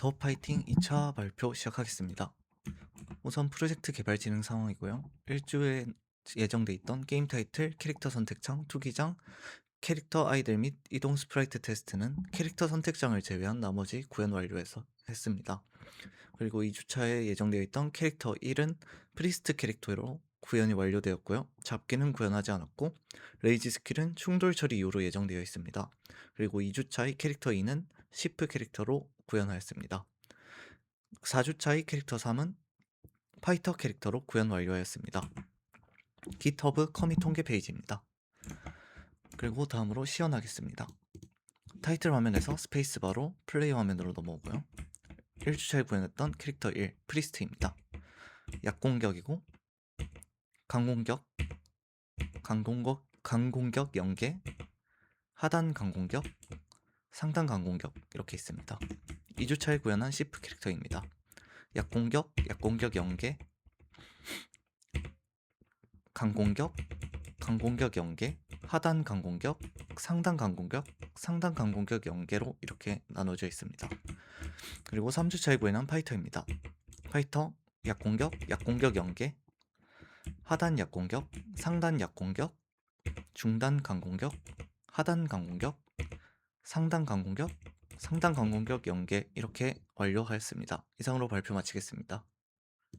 더 파이팅 2차 발표 시작하겠습니다. 우선 프로젝트 개발 진행 상황이고요. 1주에 예정돼 있던 게임 타이틀, 캐릭터 선택창, 투기장, 캐릭터 아이들 및 이동 스프라이트 테스트는 캐릭터 선택장을 제외한 나머지 구현 완료해서 했습니다. 그리고 2주차에 예정되어 있던 캐릭터 1은 프리스트 캐릭터로 구현이 완료되었고요. 잡기는 구현하지 않았고 레이지 스킬은 충돌 처리 이후로 예정되어 있습니다. 그리고 2주차의 캐릭터 2는 시프 캐릭터로 구현하였습니다. 4주차의 캐릭터 3은 파이터 캐릭터로 구현 완료하였습니다. GitHub 커밋 통계 페이지입니다. 그리고 다음으로 시연하겠습니다. 타이틀 화면에서 스페이스바로 플레이 화면으로 넘어오고요. 1주차에 구현했던 캐릭터 1 프리스트입니다. 약공격이고 강공격, 강공격, 강공격 0개, 하단 강공격, 상단 강공격 이렇게 있습니다. 2주차에 구현한 시프 캐릭터입니다. 약공격, 약공격 0개, 강공격, 강공격 0개, 하단 강공격, 상단 강공격, 상단 강공격 0개로 이렇게 나눠져 있습니다. 그리고 3주차에 구현한 파이터입니다. 파이터, 약공격, 약공격 0개, 하단 약공격, 상단 약공격, 중단 강공격, 하단 강공격, 상단 강공격, 상단 강공격 0개 이렇게 완료하였습니다. 이상으로 발표 마치겠습니다.